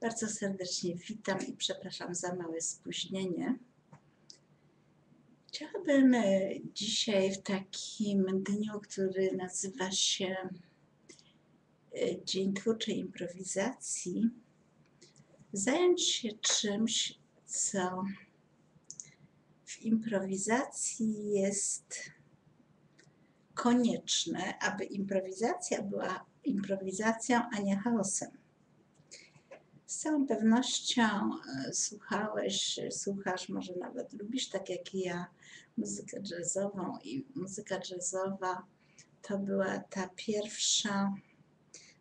Bardzo serdecznie witam i przepraszam za małe spóźnienie. Chciałabym e, dzisiaj w takim dniu, który nazywa się e, Dzień Twórczej Improwizacji, zająć się czymś, co w improwizacji jest konieczne, aby improwizacja była improwizacją, a nie chaosem. Z całą pewnością e, słuchałeś, słuchasz, może nawet lubisz, tak jak ja, muzykę jazzową i muzyka jazzowa to była ta pierwsza,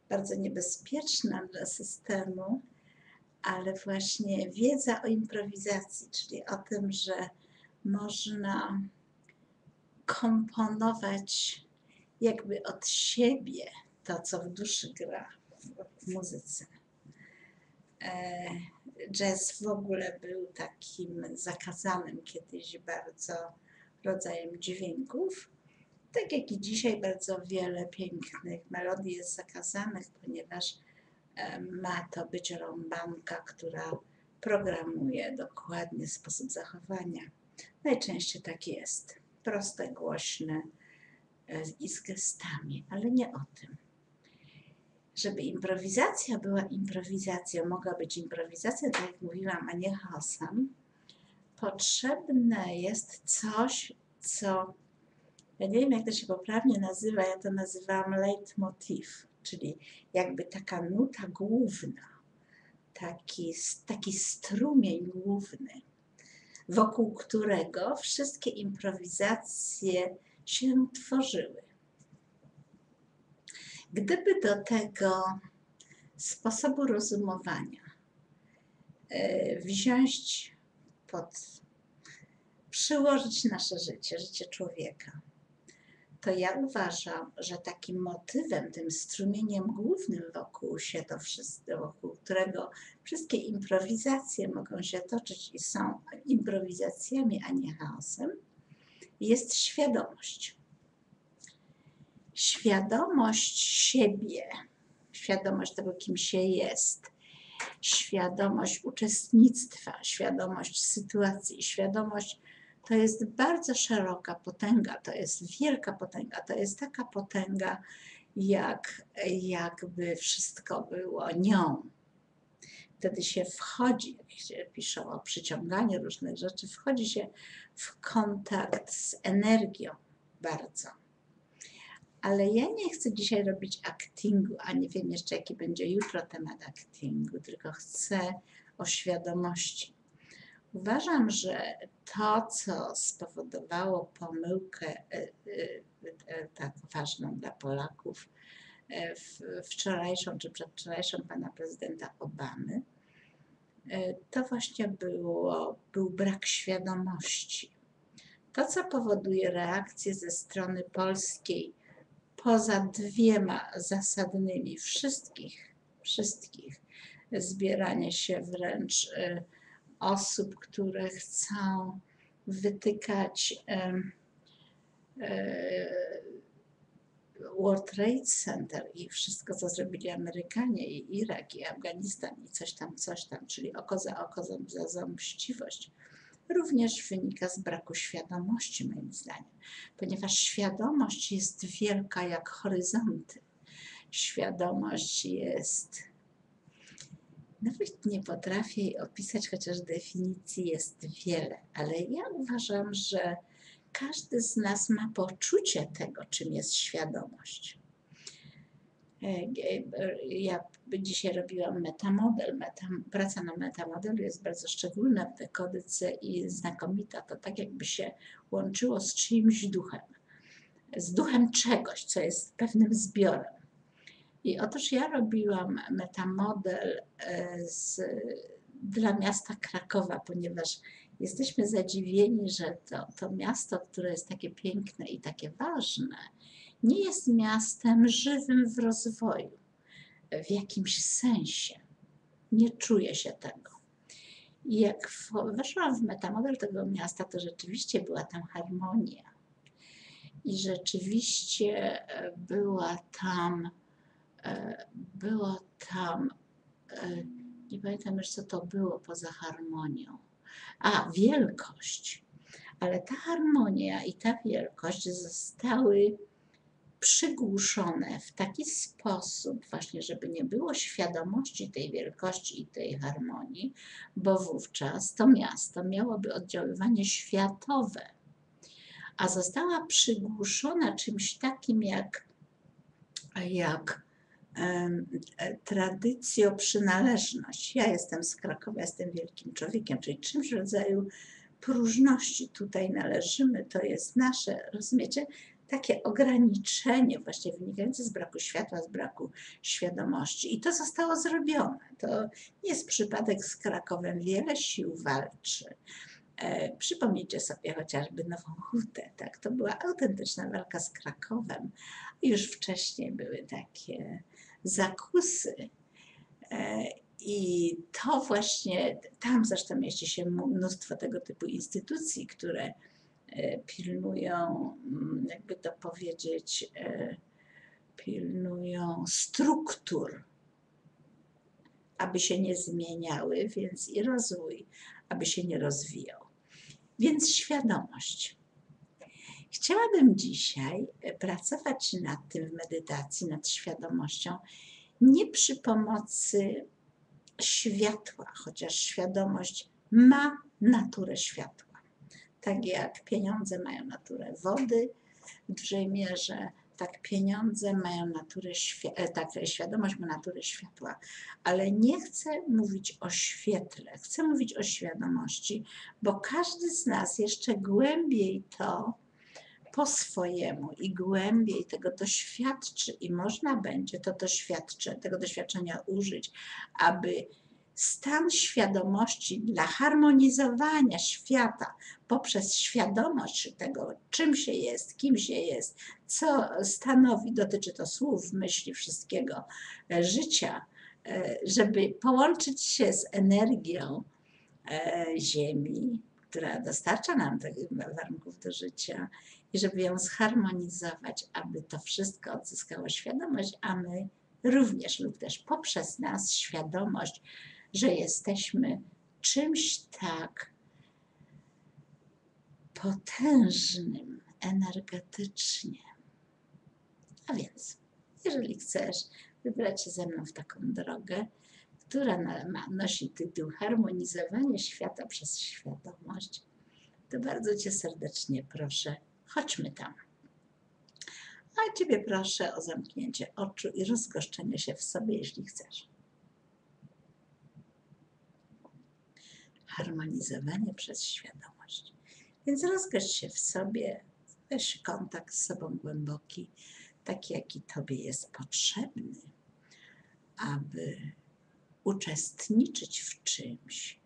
bardzo niebezpieczna dla systemu, ale właśnie wiedza o improwizacji, czyli o tym, że można komponować jakby od siebie to, co w duszy gra w muzyce. E, jazz w ogóle był takim zakazanym kiedyś bardzo rodzajem dźwięków. Tak jak i dzisiaj bardzo wiele pięknych melodii jest zakazanych, ponieważ e, ma to być rąbanka, która programuje dokładnie sposób zachowania. Najczęściej tak jest. Proste, głośne e, i z gestami, ale nie o tym żeby improwizacja była improwizacją, mogła być improwizacja, tak jak mówiłam, a nie chaosem, potrzebne jest coś, co, ja nie wiem jak to się poprawnie nazywa, ja to nazywam leitmotiv, czyli jakby taka nuta główna, taki, taki strumień główny, wokół którego wszystkie improwizacje się tworzyły. Gdyby do tego sposobu rozumowania e, wziąć pod, przyłożyć nasze życie, życie człowieka, to ja uważam, że takim motywem, tym strumieniem głównym wokół się to wszystko, wokół którego wszystkie improwizacje mogą się toczyć i są improwizacjami, a nie chaosem, jest świadomość świadomość siebie, świadomość tego, kim się jest, świadomość uczestnictwa, świadomość sytuacji, świadomość to jest bardzo szeroka potęga, to jest wielka potęga, to jest taka potęga, jak, jakby wszystko było nią. Wtedy się wchodzi, jak się piszą o przyciąganiu różnych rzeczy, wchodzi się w kontakt z energią bardzo ale ja nie chcę dzisiaj robić actingu, a nie wiem jeszcze jaki będzie jutro temat actingu, tylko chcę o świadomości. Uważam, że to, co spowodowało pomyłkę e, e, e, tak ważną dla Polaków, wczorajszą czy przedwczorajszą pana prezydenta Obamy, to właśnie było, był brak świadomości. To, co powoduje reakcję ze strony polskiej poza dwiema zasadnymi wszystkich, wszystkich zbieranie się wręcz y, osób, które chcą wytykać y, World Trade Center i wszystko, co zrobili Amerykanie i Irak i Afganistan i coś tam, coś tam, czyli oko za oko, ząb za ząb, również wynika z braku świadomości, moim zdaniem, ponieważ świadomość jest wielka jak horyzonty. Świadomość jest. Nawet nie potrafię jej opisać, chociaż definicji jest wiele, ale ja uważam, że każdy z nas ma poczucie tego, czym jest świadomość. E, e, ja dzisiaj robiłam metamodel. Meta, praca na metamodelu jest bardzo szczególna w dekodyce i znakomita. To tak jakby się łączyło z czyimś duchem. Z duchem czegoś, co jest pewnym zbiorem. I otóż ja robiłam metamodel e, z, dla miasta Krakowa, ponieważ jesteśmy zadziwieni, że to, to miasto, które jest takie piękne i takie ważne, nie jest miastem żywym w rozwoju, w jakimś sensie. Nie czuję się tego. I jak weszłam w metamodel tego miasta, to rzeczywiście była tam harmonia. I rzeczywiście e, była tam, e, było tam e, Nie pamiętam już, co to było poza harmonią. A, wielkość. Ale ta harmonia i ta wielkość zostały przygłuszone w taki sposób, właśnie, żeby nie było świadomości tej wielkości i tej harmonii, bo wówczas to miasto miałoby oddziaływanie światowe, a została przygłuszona czymś takim jak, jak tradycjo przynależność. Ja jestem z Krakowa, jestem wielkim człowiekiem, czyli czymś w rodzaju próżności tutaj należymy, to jest nasze, rozumiecie? takie ograniczenie właśnie wynikające z braku światła, z braku świadomości. I to zostało zrobione. To nie jest przypadek z Krakowem. Wiele sił walczy. E, przypomnijcie sobie chociażby Nową Hutę. Tak? To była autentyczna walka z Krakowem. Już wcześniej były takie zakusy. E, I to właśnie, tam zresztą mieści się mnóstwo tego typu instytucji, które E, pilnują, mm, jakby to powiedzieć, e, pilnują struktur, aby się nie zmieniały, więc i rozwój, aby się nie rozwijał. Więc świadomość. Chciałabym dzisiaj pracować nad tym w medytacji, nad świadomością, nie przy pomocy światła, chociaż świadomość ma naturę światła tak jak pieniądze mają naturę wody w dużej mierze, tak pieniądze mają naturę, e, tak świadomość ma naturę światła. Ale nie chcę mówić o świetle, chcę mówić o świadomości, bo każdy z nas jeszcze głębiej to po swojemu i głębiej tego doświadczy i można będzie to doświadczę, tego doświadczenia użyć, aby stan świadomości dla harmonizowania świata poprzez świadomość tego, czym się jest, kim się jest, co stanowi, dotyczy to słów, myśli, wszystkiego e, życia, e, żeby połączyć się z energią e, Ziemi, która dostarcza nam tych warunków do życia i żeby ją zharmonizować, aby to wszystko odzyskało świadomość, a my również lub też poprzez nas świadomość że jesteśmy czymś tak potężnym energetycznie. A więc, jeżeli chcesz wybrać się ze mną w taką drogę, która nosi tytuł Harmonizowanie świata przez świadomość, to bardzo Cię serdecznie proszę, chodźmy tam. A Ciebie proszę o zamknięcie oczu i rozgoszczenie się w sobie, jeśli chcesz. harmonizowanie przez świadomość. Więc rozgość się w sobie, weź kontakt z sobą głęboki, taki jaki Tobie jest potrzebny, aby uczestniczyć w czymś,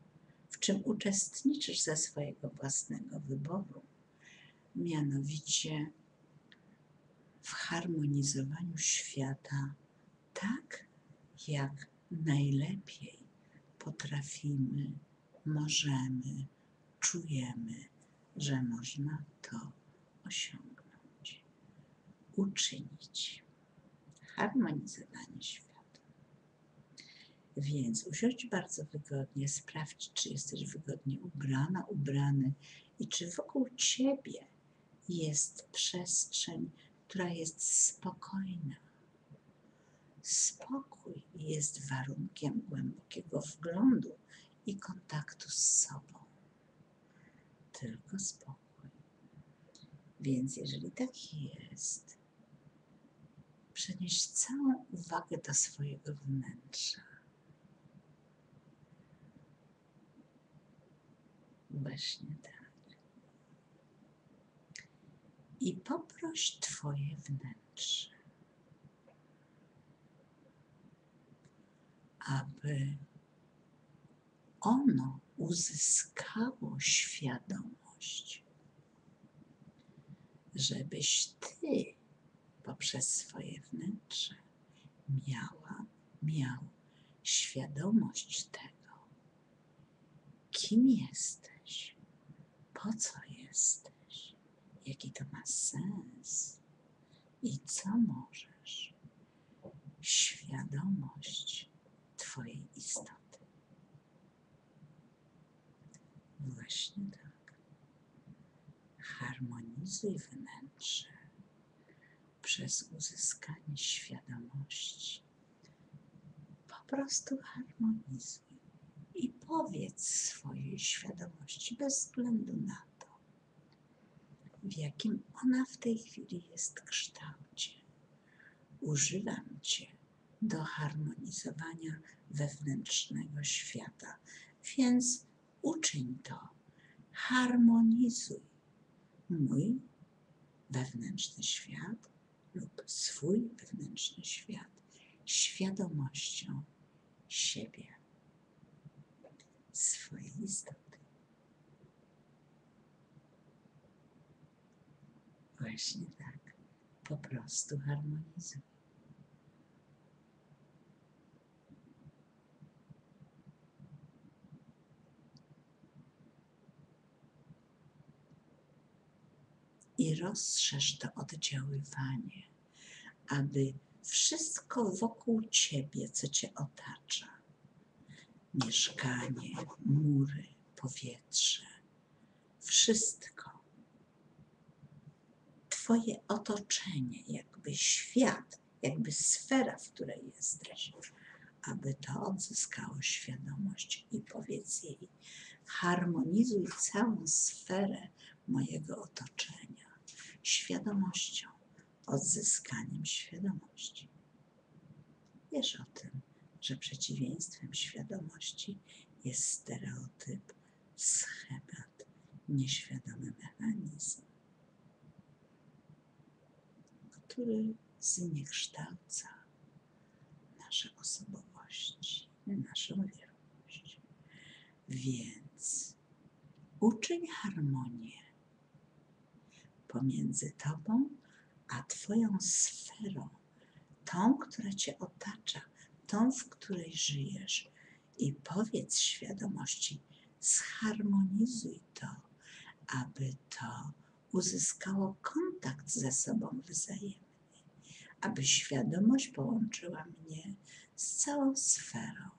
w czym uczestniczysz ze swojego własnego wyboru, mianowicie w harmonizowaniu świata tak, jak najlepiej potrafimy możemy, czujemy, że można to osiągnąć, uczynić. Harmonizowanie świata. Więc usiądź bardzo wygodnie, sprawdź, czy jesteś wygodnie ubrana, ubrany i czy wokół ciebie jest przestrzeń, która jest spokojna. Spokój jest warunkiem głębokiego wglądu i kontaktu z sobą. Tylko spokój. Więc jeżeli tak jest, przenieś całą uwagę do swojego wnętrza. Właśnie tak. I poproś Twoje wnętrze, aby ono uzyskało świadomość, żebyś ty poprzez swoje wnętrze miała, miał świadomość tego, kim jesteś, po co jesteś, jaki to ma sens i co możesz. Świadomość Twojej istoty. Właśnie tak. Harmonizuj wnętrze przez uzyskanie świadomości. Po prostu harmonizuj i powiedz swojej świadomości bez względu na to w jakim ona w tej chwili jest kształcie. Używam Cię do harmonizowania wewnętrznego świata, więc uczyń to. Harmonizuj mój wewnętrzny świat lub swój wewnętrzny świat świadomością siebie, swojej istoty. Właśnie tak, po prostu harmonizuj. I rozszerz to oddziaływanie, aby wszystko wokół ciebie, co cię otacza, mieszkanie, mury, powietrze, wszystko, Twoje otoczenie, jakby świat, jakby sfera, w której jesteś, aby to odzyskało świadomość i powiedz jej, harmonizuj całą sferę mojego otoczenia świadomością, odzyskaniem świadomości. Wiesz o tym, że przeciwieństwem świadomości jest stereotyp, schemat, nieświadomy mechanizm, który zniekształca nasze osobowości, naszą wierność. Więc uczyń harmonię pomiędzy Tobą a Twoją sferą, tą, która Cię otacza, tą, w której żyjesz. I powiedz świadomości, zharmonizuj to, aby to uzyskało kontakt ze sobą wzajemny, aby świadomość połączyła mnie z całą sferą,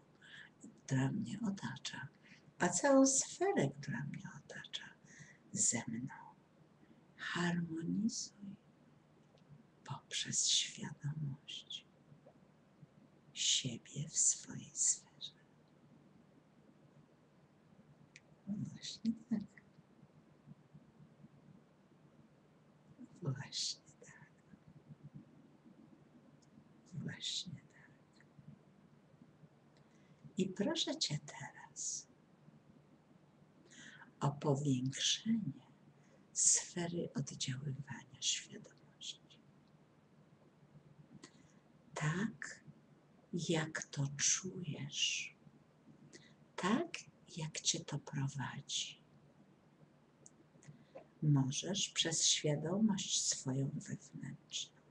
która mnie otacza, a całą sferę, która mnie otacza, ze mną. Harmonizuj poprzez świadomość siebie w swojej sferze. Właśnie tak. Właśnie tak. Właśnie tak. I proszę Cię teraz o powiększenie sfery oddziaływania świadomości. Tak, jak to czujesz, tak, jak Cię to prowadzi możesz przez świadomość swoją wewnętrzną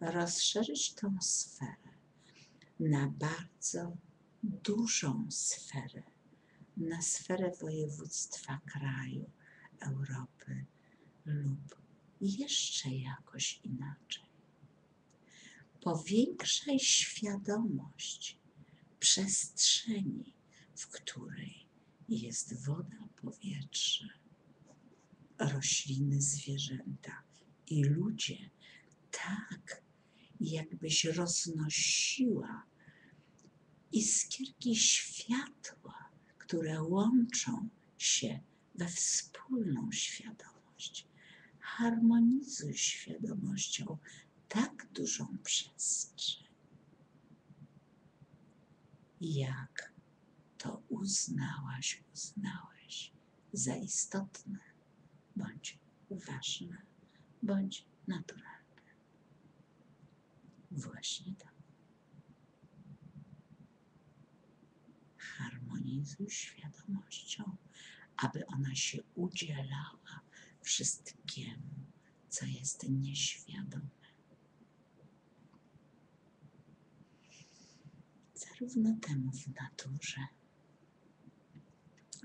rozszerzyć tą sferę na bardzo dużą sferę, na sferę województwa kraju, Europy lub jeszcze jakoś inaczej. Powiększaj świadomość przestrzeni, w której jest woda, powietrze, rośliny, zwierzęta i ludzie, tak jakbyś roznosiła iskierki światła, które łączą się we wspólną świadomość. Harmonizuj świadomością tak dużą przestrzeń, jak to uznałaś, uznałeś za istotne bądź ważne, bądź naturalne. Właśnie tak. Harmonizuj świadomością, aby ona się udzielała wszystkiemu, co jest nieświadome. Zarówno temu w naturze,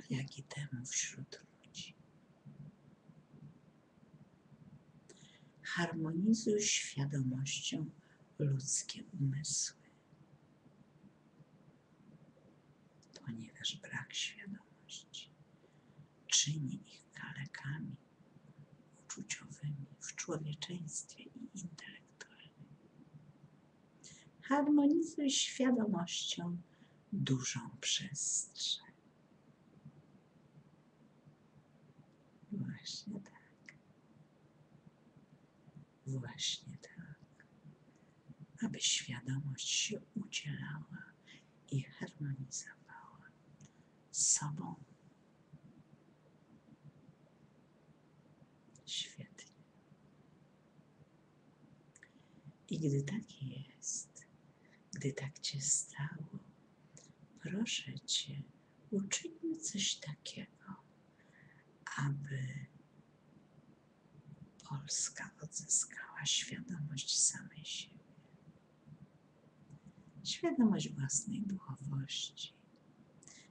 jak i temu wśród ludzi. harmonizuj świadomością ludzkie umysły, ponieważ brak świadomości czyni ich kalekami, uczuciowymi w człowieczeństwie i intelektualnymi. Harmonizuj świadomością dużą przestrzeń. Właśnie tak. Właśnie. Aby świadomość się udzielała i harmonizowała z sobą. Świetnie. I gdy tak jest, gdy tak cię stało, proszę cię, uczyńmy coś takiego, aby Polska odzyskała świadomość samej siebie, świadomość własnej duchowości,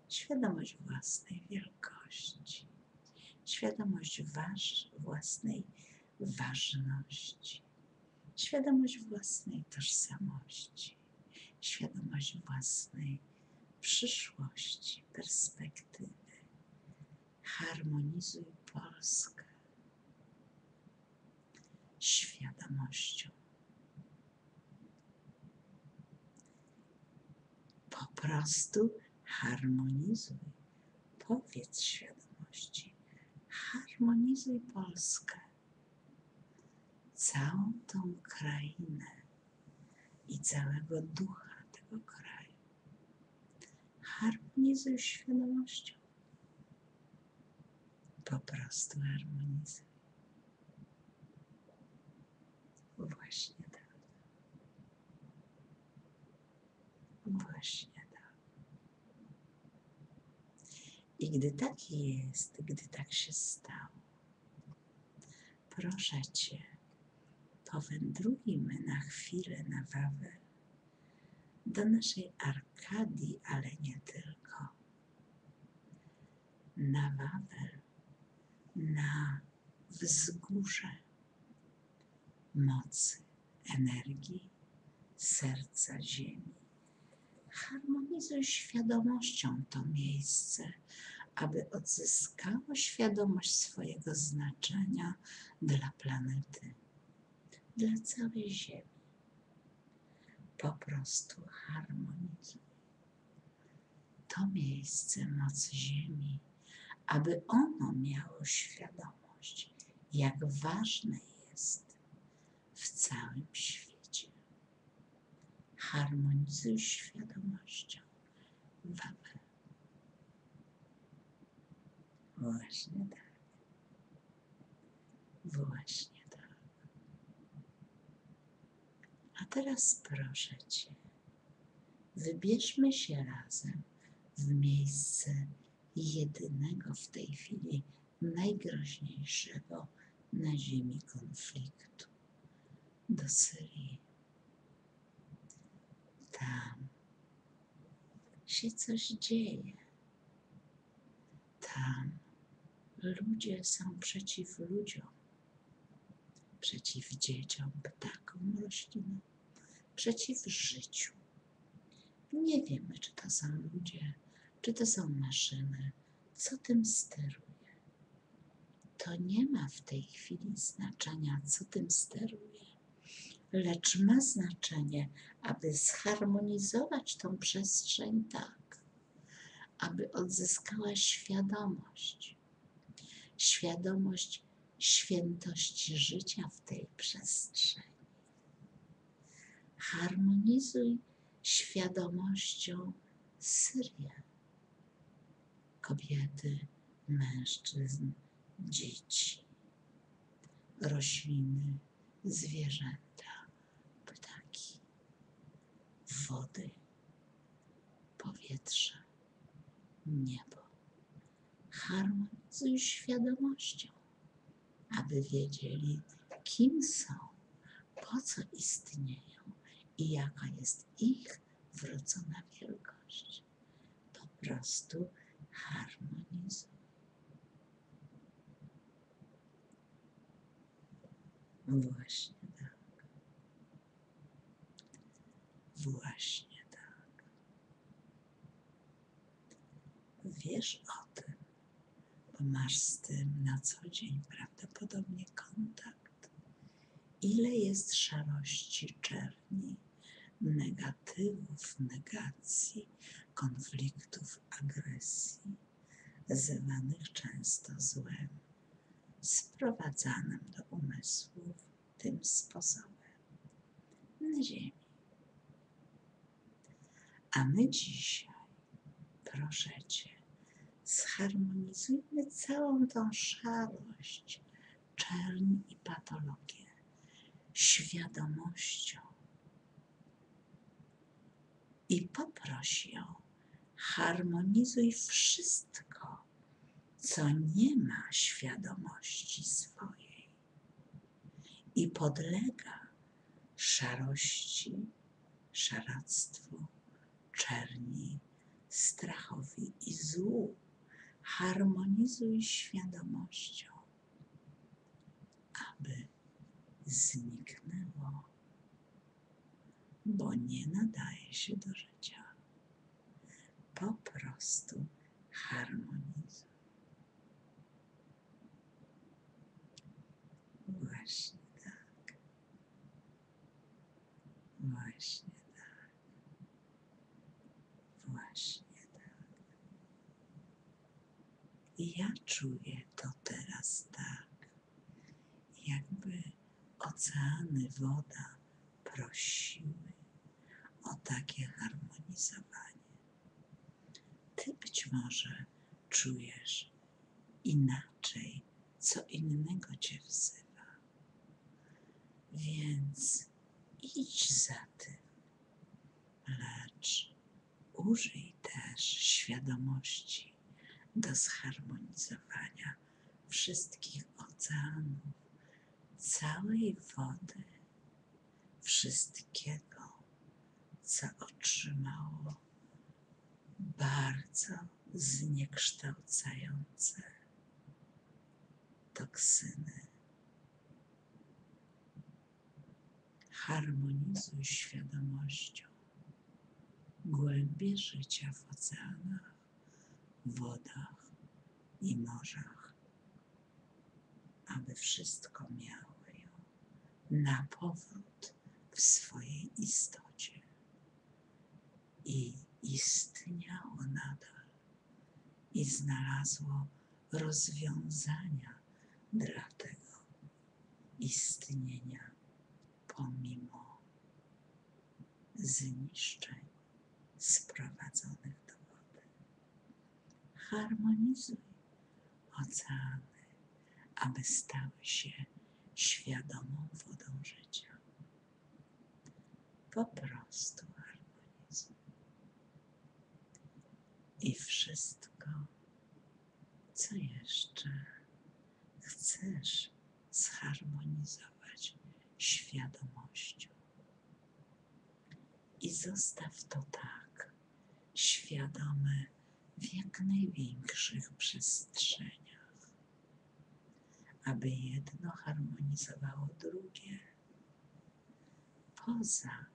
świadomość własnej wielkości, świadomość własnej ważności, świadomość własnej tożsamości, świadomość własnej przyszłości, perspektywy. Harmonizuj Polskę świadomością. Po prostu harmonizuj. Powiedz świadomości. Harmonizuj Polskę. Całą tą krainę i całego ducha tego kraju. Harmonizuj świadomością. Po prostu harmonizuj. Właśnie tak. Właśnie tak. I gdy tak jest, gdy tak się stało, proszę Cię, powędrujmy na chwilę na Wawel, do naszej Arkadii, ale nie tylko. Na Wawel, na wzgórze mocy, energii, serca Ziemi. Harmonizuj świadomością to miejsce, aby odzyskało świadomość swojego znaczenia dla planety, dla całej Ziemi. Po prostu harmonizuj to miejsce mocy Ziemi, aby ono miało świadomość, jak ważne jest w całym świecie. Harmonizuj świadomością Wawel. Właśnie tak. Właśnie tak. A teraz proszę Cię, wybierzmy się razem w miejsce jedynego w tej chwili najgroźniejszego na ziemi konfliktu do Syrii. Tam się coś dzieje. Tam ludzie są przeciw ludziom, przeciw dzieciom, ptakom, roślinom, przeciw życiu. Nie wiemy, czy to są ludzie, czy to są maszyny, co tym steruje. To nie ma w tej chwili znaczenia, co tym steruje, lecz ma znaczenie, aby zharmonizować tą przestrzeń tak, aby odzyskała świadomość, świadomość świętości życia w tej przestrzeni. Harmonizuj świadomością Syrię, kobiety, mężczyzn, dzieci, rośliny, zwierzęta, ptaki, wody, powietrze, niebo. Harmonizuj świadomością, aby wiedzieli, kim są, po co istnieją i jaka jest ich wrodzona wielkość. Po prostu harmonizuj. Właśnie tak. Właśnie tak. Wiesz o tym, masz z tym na co dzień prawdopodobnie kontakt. Ile jest szarości, czerni, negatywów, negacji, konfliktów, agresji, zwanych często złem, sprowadzanym do umysłów tym sposobem na Ziemi. A my dzisiaj, proszę Cię, zharmonizujmy całą tą szarość, czerń i patologię świadomością i poproś ją, harmonizuj wszystko, co nie ma świadomości swojej i podlega szarości, szaractwu, czerni, strachowi i złu. Harmonizuj świadomością, aby zniknęło, bo nie nadaje się do życia. Po prostu harmonizuj. Właśnie tak. Właśnie tak. Właśnie tak. I ja czuję to teraz tak, jakby oceany, woda prosiły o takie harmonizowanie. Ty być może czujesz inaczej, co innego cię wzywa. Więc idź za tym, lecz użyj też świadomości do zharmonizowania wszystkich oceanów, całej wody, wszystkiego, co otrzymało bardzo zniekształcające toksyny. Harmonizuj świadomością głębie życia w oceanach, wodach i morzach, aby wszystko miało ją na powrót w swojej istocie i istniało nadal i znalazło rozwiązania dla tego istnienia pomimo zniszczeń sprowadzonych. Harmonizuj oceany, aby stały się świadomą wodą życia. Po prostu harmonizuj. I wszystko, co jeszcze chcesz zharmonizować świadomością. I zostaw to tak, świadome w jak największych przestrzeniach, aby jedno harmonizowało drugie poza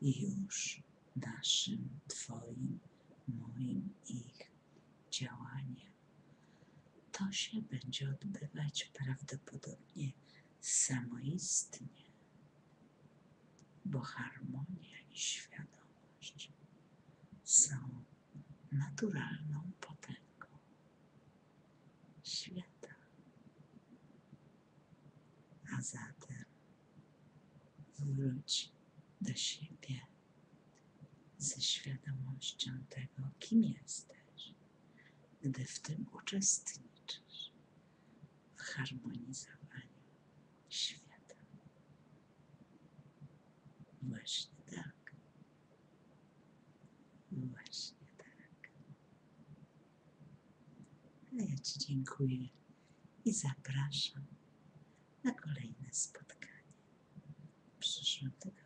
już naszym, Twoim, moim, ich działaniem. To się będzie odbywać prawdopodobnie samoistnie, bo harmonia i świadomość są naturalną potęgą świata. A zatem wróć do siebie ze świadomością tego, kim jesteś, gdy w tym uczestniczysz, w harmonizowaniu świata. Właśnie tak. Właśnie tak. A ja Ci dziękuję i zapraszam na kolejne spotkanie w przyszłym tygodniu.